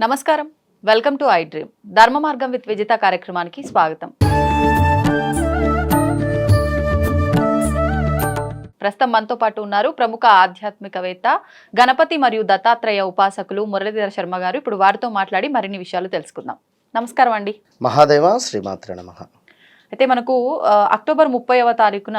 నమస్కారం. Welcome to I dream ధర్మ మార్గం విత్ విజిత కార్యక్రమానికి స్వాగతం. ప్రస్తుతం మనతో పాటు ఉన్నారు ప్రముఖ ఆధ్యాత్మికవేత్త గణపతి మరియు దత్తాత్రేయ ఉపాసకులు మురళీధర శర్మ గారు. ఇప్పుడు వారితో మాట్లాడి మరిన్ని విషయాలు తెలుసుకుందాం. నమస్కారం అండి. మహాదేవ శ్రీమాత్ర నమ. అయితే మనకు అక్టోబర్ ముప్పైవ తారీఖున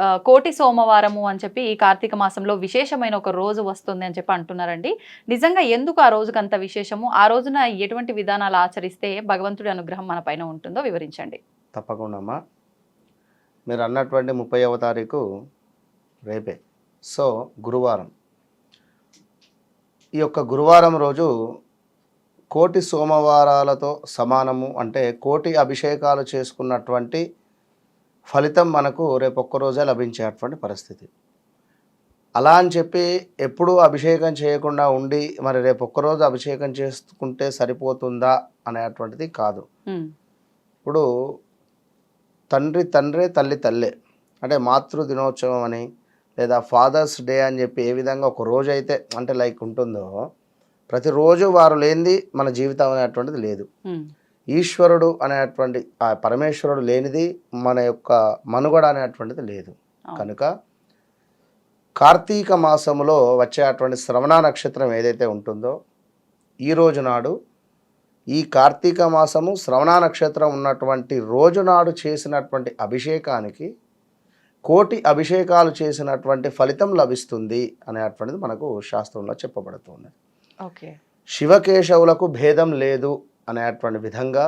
కోటి సోమవారము అని చెప్పి ఈ కార్తీక మాసంలో విశేషమైన ఒక రోజు వస్తుంది అని చెప్పి అంటున్నారండి. నిజంగా ఎందుకు ఆ రోజుకు అంత విశేషము? ఆ రోజున ఎటువంటి విధానాలు ఆచరిస్తే భగవంతుడి అనుగ్రహం మన పైన ఉంటుందో వివరించండి. తప్పకుండా అమ్మా. మీరు అన్నటువంటి ముప్పైవ తారీఖు రేపే. సో గురువారం. ఈ యొక్క గురువారం రోజు కోటి సోమవారాలతో సమానము అంటే కోటి అభిషేకాలు చేసుకున్నటువంటి ఫలితం మనకు రేపు ఒక్క రోజే లభించేటువంటి పరిస్థితి. అలా అని చెప్పి ఎప్పుడూ అభిషేకం చేయకుండా ఉండి మరి రేపు ఒక్కరోజు అభిషేకం చేసుకుంటే సరిపోతుందా అనేటువంటిది కాదు. ఇప్పుడు తండ్రి తండ్రే తల్లి తల్లే. అంటే మాతృ దినోత్సవం అని లేదా ఫాదర్స్ డే అని చెప్పి ఏ విధంగా ఒక రోజు అయితే అంటే లైక్ ఉంటుందో ప్రతిరోజు వారు లేనిది మన జీవితం అనేటువంటిది లేదు. ఈశ్వరుడు అనేటువంటి ఆ పరమేశ్వరుడు లేనిది మన యొక్క మనుగడ అనేటువంటిది లేదు. కనుక కార్తీక మాసములో వచ్చేటువంటి శ్రవణ నక్షత్రం ఏదైతే ఉంటుందో ఈ రోజు నాడు ఈ కార్తీక మాసము శ్రవణ నక్షత్రం ఉన్నటువంటి రోజు నాడు చేసినటువంటి అభిషేకానికి కోటి అభిషేకాలు చేసినటువంటి ఫలితం లభిస్తుంది అనేటువంటిది మనకు శాస్త్రంలో చెప్పబడుతుంది. ఓకే. శివకేశవులకు భేదం లేదు. అనేటువంటి విధంగా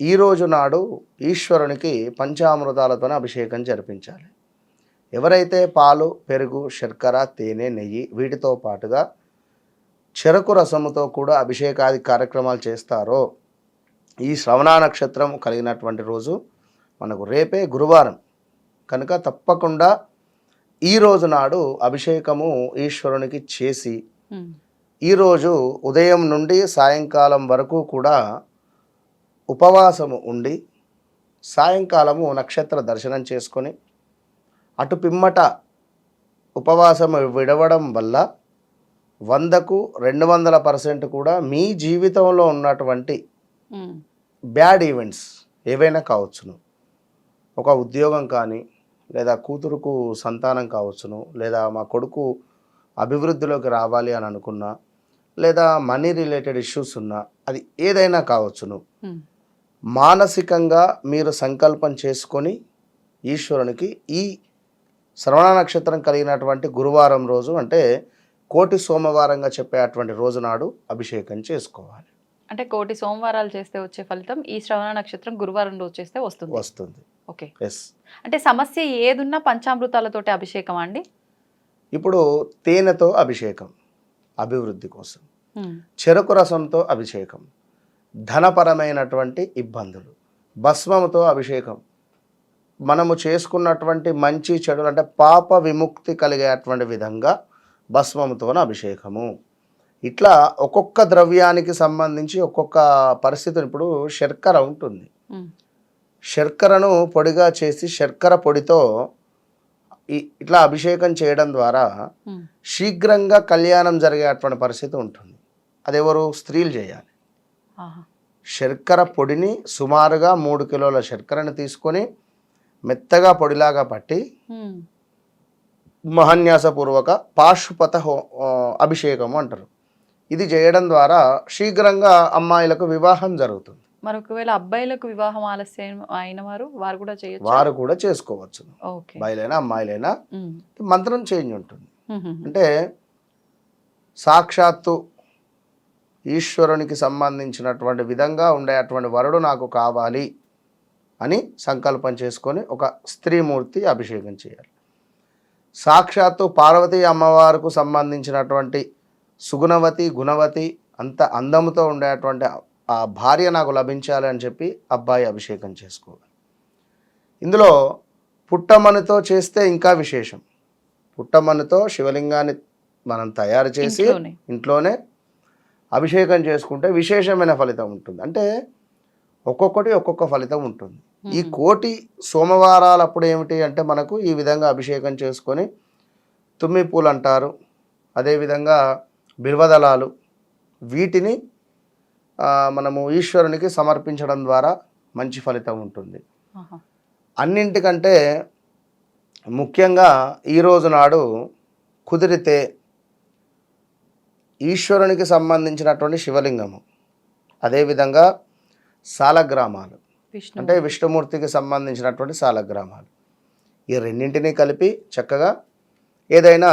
ఈ రోజు నాడు ఈశ్వరునికి పంచామృతాలతోనే అభిషేకం జరిపించాలి. ఎవరైతే పాలు పెరుగు శర్కర తేనె నెయ్యి వీటితో పాటుగా చెరకు రసముతో కూడా అభిషేకాది కార్యక్రమాలు చేస్తారో ఈ శ్రవణ నక్షత్రం కలిగినటువంటి రోజు మనకు రేపే గురువారం. కనుక తప్పకుండా ఈ రోజు నాడు అభిషేకము ఈశ్వరునికి చేసి ఈరోజు ఉదయం నుండి సాయంకాలం వరకు కూడా ఉపవాసము ఉండి సాయంకాలము నక్షత్ర దర్శనం చేసుకొని అటు పిమ్మట ఉపవాసము విడవడం వల్ల వందకు రెండు వందల పర్సెంట్ కూడా మీ జీవితంలో ఉన్నటువంటి బ్యాడ్ ఈవెంట్స్ ఏవైనా కావచ్చును. ఒక ఉద్యోగం కానీ లేదా కూతురుకు సంతానం కావచ్చును లేదా మా కొడుకు అభివృద్ధిలోకి రావాలి అని అనుకున్నా లేదా మనీ రిలేటెడ్ ఇష్యూస్ ఉన్నా అది ఏదైనా కావచ్చును. మానసికంగా మీరు సంకల్పం చేసుకొని ఈశ్వరునికి ఈ శ్రవణ నక్షత్రం కలిగినటువంటి గురువారం రోజు అంటే కోటి సోమవారంగా చెప్పేటువంటి రోజు నాడు అభిషేకం చేసుకోవాలి. అంటే కోటి సోమవారాలు చేస్తే వచ్చే ఫలితం ఈ శ్రవణ నక్షత్రం గురువారం రోజు చేస్తే వస్తుంది. వస్తుంది. ఓకే. ఎస్ అంటే సమస్య ఏదున్నా పంచామృతాలతోటి అభిషేకం అండి? ఇప్పుడు తేనెతో అభిషేకం. అభివృద్ధి కోసం. చెరకు రసంతో అభిషేకం ధనపరమైనటువంటి ఇబ్బందులు భస్మముతో అభిషేకం మనము చేసుకున్నటువంటి మంచి చెడులు అంటే పాప విముక్తి కలిగేటువంటి విధంగా భస్మముతో అభిషేకము. ఇట్లా ఒక్కొక్క ద్రవ్యానికి సంబంధించి ఒక్కొక్క పరిస్థితిని ఇప్పుడు శర్కర ఉంటుంది. శర్కరను పొడిగా చేసి శర్కర పొడితో ఇట్లా అభిషేకం చేయడం ద్వారా శీఘ్రంగా కళ్యాణం జరిగేటువంటి పరిస్థితి ఉంటుంది. అదెవరు? స్త్రీలు చేయాలి. శర్కర పొడిని సుమారుగా మూడు కిలోల శర్కరను తీసుకొని మెత్తగా పొడిలాగా పట్టి మహాన్యాసపూర్వక పాశుపత హో- అభిషేకము అంటారు. ఇది చేయడం ద్వారా శీఘ్రంగా అమ్మాయిలకు వివాహం జరుగుతుంది. మరి ఒకవేళ అబ్బాయిలకు వివాహం ఆలస్యం అయిన వారు వారు కూడా చేయొచ్చు? వారు కూడా చేసుకోవచ్చు. అబ్బాయిలైనా అమ్మాయిలైనా మంత్రం చేంజ్ ఉంటుంది. అంటే సాక్షాత్తు ఈశ్వరునికి సంబంధించినటువంటి విధంగా ఉండేటువంటి వరుడు నాకు కావాలి అని సంకల్పం చేసుకొని ఒక స్త్రీమూర్తి అభిషేకం చేయాలి. సాక్షాత్తు పార్వతీ అమ్మవారికి సంబంధించినటువంటి సుగుణవతి గుణవతి అంత అందముతో ఉండేటువంటి ఆ భార్య నాకు లభించాలి అని చెప్పి అబ్బాయి అభిషేకం చేసుకోవాలి. ఇందులో పుట్టమనితో చేస్తే ఇంకా విశేషం. పుట్టమనితో శివలింగాన్ని మనం తయారు చేసి ఇంట్లోనే. అభిషేకం చేసుకుంటే విశేషమైన ఫలితం ఉంటుంది. అంటే ఒక్కొక్కటి ఒక్కొక్క ఫలితం ఉంటుంది. ఈ కోటి సోమవారాలప్పుడు ఏమిటి అంటే మనకు ఈ విధంగా అభిషేకం చేసుకొని తుమ్మి పూలు అంటారు. అదేవిధంగా బిల్వదళాలు వీటిని మనము ఈశ్వరునికి సమర్పించడం ద్వారా మంచి ఫలితం ఉంటుంది. అన్నింటికంటే ముఖ్యంగా ఈరోజు నాడు కుదిరితే ఈశ్వరునికి సంబంధించినటువంటి శివలింగము అదేవిధంగా సాలగ్రామాలు. అంటే విష్ణుమూర్తికి సంబంధించినటువంటి సాలగ్రామాలు. ఈ రెండింటినీ కలిపి చక్కగా ఏదైనా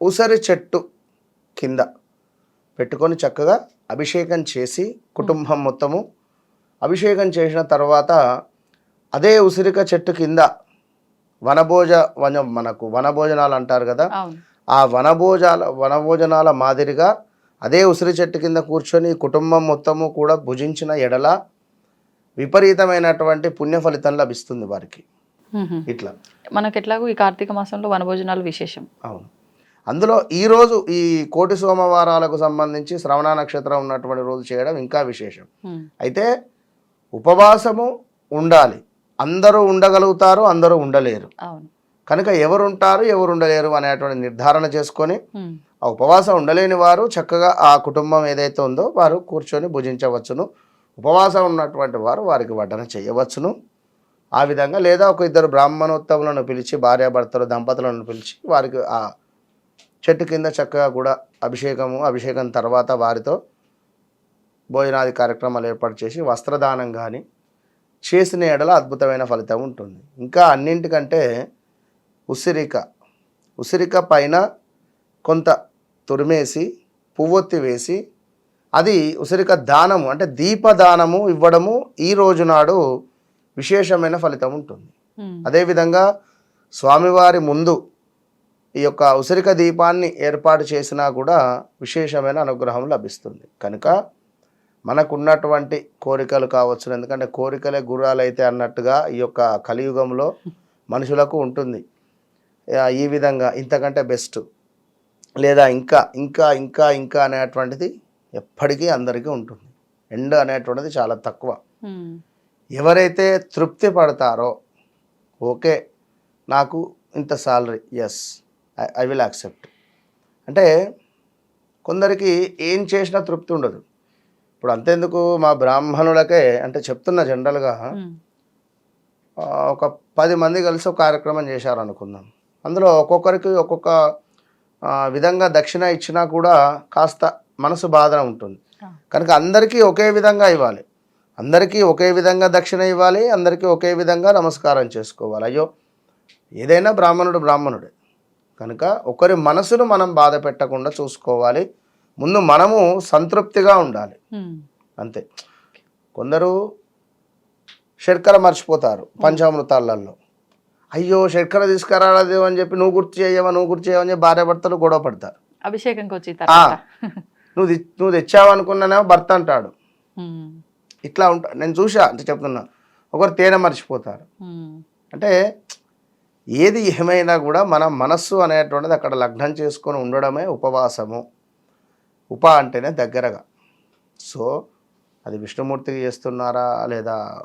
ఉసరి చెట్టు కింద పెట్టుకొని చక్కగా అభిషేకం చేసి కుటుంబం మొత్తము. అభిషేకం చేసిన తర్వాత అదే ఉసిరిక చెట్టు కింద వనభోజ వన మనకు వనభోజనాలు అంటారు కదా. ఆ వనభోజాల వనభోజనాల మాదిరిగా అదే ఉసిరి చెట్టు కింద కూర్చొని కుటుంబం మొత్తము కూడా భుజించిన ఎడల విపరీతమైనటువంటి పుణ్య ఫలితం లభిస్తుంది వారికి. ఇట్లా. మనకి ఎట్లాగో ఈ కార్తీక మాసంలో వనభోజనాలు విశేషం. అవును. అందులో ఈరోజు ఈ కోటి సోమవారాలకు సంబంధించి శ్రవణ నక్షత్రం ఉన్నటువంటి రోజు చేయడం ఇంకా విశేషం. అయితే ఉపవాసము ఉండాలి. అందరూ ఉండగలుగుతారు అందరూ ఉండలేరు. కనుక ఎవరు ఉంటారు ఎవరు ఉండలేరు అనేటువంటి నిర్ధారణ చేసుకొని. ఆ ఉపవాసం ఉండలేని వారు చక్కగా ఆ కుటుంబం ఏదైతే ఉందో వారు కూర్చొని భుజించవచ్చును. ఉపవాసం ఉన్నటువంటి వారు వారికి వడ్డన చేయవచ్చును. ఆ విధంగా లేదా ఒక ఇద్దరు బ్రాహ్మణోత్తములను పిలిచి భార్యాభర్తలు దంపతులను పిలిచి వారికి ఆ చెట్టు కింద చక్కగా కూడా అభిషేకము అభిషేకం తర్వాత వారితో భోజనాది కార్యక్రమాలు ఏర్పాటు చేసి వస్త్రదానం కానీ చేసిన ఎడల అద్భుతమైన ఫలితం ఉంటుంది ఇంకా అన్నింటికంటే ఉసిరిక ఉసిరిక పైన కొంత తురిమేసి పువ్వొత్తి వేసి అది ఉసిరిక దానము అంటే దీపదానము ఇవ్వడము ఈ రోజు నాడు విశేషమైన ఫలితం ఉంటుంది. అదేవిధంగా స్వామివారి ముందు ఈ యొక్క ఉసిరిక దీపాన్ని ఏర్పాటు చేసినా కూడా విశేషమైన అనుగ్రహం లభిస్తుంది. కనుక మనకున్నటువంటి కోరికలు కావచ్చు ఎందుకంటే కోరికలే గుర్రాలైతే అన్నట్టుగా ఈ యొక్క కలియుగంలో మనుషులకు ఉంటుంది. ఈ విధంగా ఇంతకంటే బెస్ట్. లేదా ఇంకా ఇంకా ఇంకా ఇంకా అనేటువంటిది ఎప్పటికీ అందరికీ ఉంటుంది. ఎండ్ అనేటువంటిది చాలా తక్కువ. ఎవరైతే తృప్తి పడతారో ఓకే నాకు ఇంత salary yes I will accept అంటే కొందరికి ఏం చేసినా తృప్తి ఉండదు. ఇప్పుడు అంతెందుకు మా బ్రాహ్మణులకే అంటే చెప్తున్న జనరల్గా ఒక పది మంది కలిసి ఒక కార్యక్రమం చేశారు అనుకుందాం అందులో ఒక్కొక్కరికి ఒక్కొక్క విధంగా దక్షిణ ఇచ్చినా కూడా కాస్త మనసు బాధ ఉంటుంది. కనుక అందరికీ ఒకే విధంగా ఇవ్వాలి. అందరికీ ఒకే విధంగా దక్షిణ ఇవ్వాలి అందరికీ ఒకే విధంగా నమస్కారం చేసుకోవాలి. అయ్యో ఏదైనా బ్రాహ్మణుడు బ్రాహ్మణుడే. కనుక ఒకరి మనసును మనం బాధ పెట్టకుండా చూసుకోవాలి. ముందు మనము సంతృప్తిగా ఉండాలి. అంతే. కొందరు శర్కర మర్చిపోతారు పంచామృతాలలో. అయ్యో శర్కర తీసుకురాలేదు అని చెప్పి నువ్వు గుర్తు చేయవా నువ్వు గుర్తు చేయవని చెప్పి భార్య భర్తలు గొడవ పడతారు. అభిషేకంకి వచ్చి ఆ, తర్వాత. నువ్వు నువ్వు తెచ్చావు అనుకున్నానేమో భర్త అంటాడు. ఇట్లా ఉంటా నేను చూసా అంటే చెప్తున్నా. ఒకరు తేనె మర్చిపోతారు. అంటే ఏది ఏమైనా కూడా మన మనస్సు అనేటువంటిది అక్కడ లగ్నం చేసుకొని ఉండడమే ఉపవాసము. ఉప అంటేనే దగ్గరగా. సో అది విష్ణుమూర్తికి చేస్తున్నారా లేదా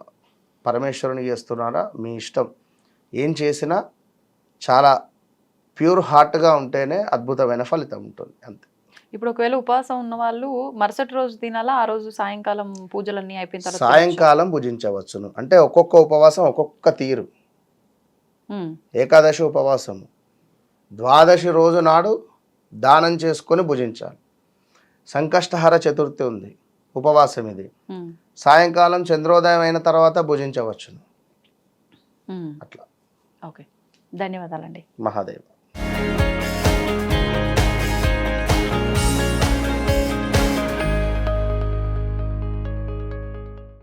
పరమేశ్వరునికి చేస్తున్నారా? మీ ఇష్టం. ఏం చేసినా చాలా ప్యూర్ హార్ట్గా ఉంటేనే అద్భుతమైన ఫలితం ఉంటుంది. అంతే. ఇప్పుడు ఒకవేళ ఉపవాసం ఉన్న వాళ్ళు మరుసటి రోజు తినాలా? ఆ రోజు సాయంకాలం పూజలన్నీ అయిపోయిన తర్వాత? సాయంకాలం భుజించవచ్చును. అంటే ఒక్కొక్క ఉపవాసం ఒక్కొక్క తీరు. ఏకాదశి ఉపవాసము. ద్వాదశి రోజు నాడు దానం చేసుకొని భుజించాలి. సంకష్టహర చతుర్థి ఉంది. ఉపవాసం ఇది. సాయంకాలం చంద్రోదయం అయిన తర్వాత భుజించవచ్చును. అట్లా. ఓకే. ధన్యవాదాలండి. మహాదేవ్.